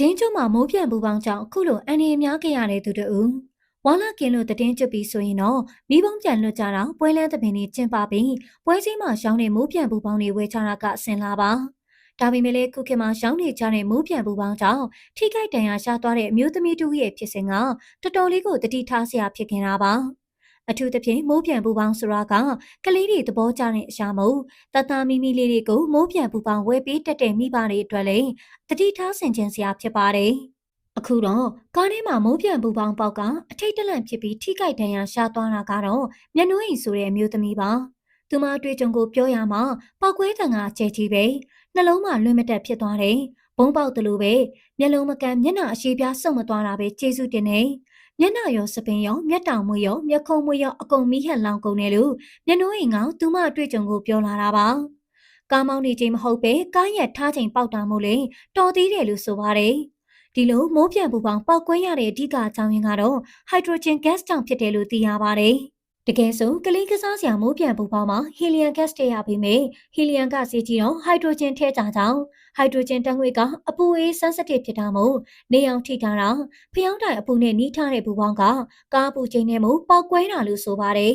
တည်င်းကျွန်းမှာမိုးပြန်ပူပေါင်းကြောင့်အခုလိုအန်ဒီအများခဲ့ရတဲ့သူတူဝါလာကင်းလို့တည်င်းကျွတ်ပြီးဆိုရင်တော့မိဘုံပြန်လွတ်ကြတာပွဲလန်းသပင်တွေကျင်းပပြီးပွဲစည်းမှာရှောင်းတဲ့မိုးပြန်ပူပေါင်းတွေဝဲချတာကအစင်လာပါဒါပေမဲ့လည်းခုခေတ်မှာရှောင်းနေကြတဲ့မိုးပြန်ပူပေါင်းကြောင့်ထိခိုက်ဒဏ်ရာရှာသွားတဲ့အမျိုးသမီးတူရဲ့ဖြစ်စဉ်ကတော်တော်လေးကိုတတိထားစရာဖြစ်နေတာပါ အထူးသဖြင့်မိုးပြန်ပူပေါင်းဆိုတာကကလေးတွေသဘောကျတဲ့အရာမို့တသားမီမီလေးတွေကိုမိုးပြန်ပူပေါင်းဝဲပေးတက်တဲ့မိဘတွေအတွက်လည်းတတိထားဆင်ခြင်စရာဖြစ်ပါတယ်။အခုတော့ကားထဲမှာမိုးပြန်ပူပေါင်းပေါက်ကအထိတ်တလန့်ဖြစ်ပြီးထိခိုက်ဒဏ်ရာရှာသွားတာကတော့မျက်နှာအိမ်ဆိုတဲ့အမျိုးသမီးပါ။သူမအတွေ့အကြုံကိုပြောရမှာပောက်ကွဲတံကကျဲကြီးပဲနှလုံးမှာလွင့်မတက်ဖြစ်သွားတယ်။ဘုံပေါက်တယ်လို့ပဲမျက်လုံးမကန်မျက်နှာအရှိပြားစုံမသွားတာပဲကျေးဇူးတင်နေ။ မျက်နှာရောစပင်ရောမျက်တောင်မွေရောမျက်ခုံးမွေရောအကုန်မီးဟန်လောင်ကုန်တယ်လို့မျက်နှာအိမ်ကသူမအတွေ့အကြုံကိုပြောလာတာပါကားမောင်းနေချိန်မဟုတ်ပဲကားရက်ထားချိန်ပေါက်တာမို့လေတော်သေးတယ်လို့ဆိုပါတယ်ဒီလိုမိုးပြန်ပူပေါင်းပောက်ကွဲရတဲ့အဓိကအကြောင်းရင်းကတော့ဟိုက်ဒရိုဂျင်ဂတ်စ်ကြောင့်ဖြစ်တယ်လို့သိရပါတယ် တကယ်ဆိုကလေးကစားစရာမိုးပြန်ပူပေါင်းမှာဟီလီယမ်ဂတ်စ်တရပေမဲ့ဟီလီယမ်ကစီကြီးတော့ဟိုက်ဒရိုဂျင်ထဲကြကြောင်းဟိုက်ဒရိုဂျင်တန်ငွေကအပူအေးဆန်းစတစ်ဖြစ်တာမို့နေအောင်ထိထားတာဖျောင်းတိုင်အပူနဲ့နီးထားတဲ့ဘူပေါင်းကကားပူချိန်နဲ့မို့ပောက်ကွဲတာလို့ဆိုပါတယ်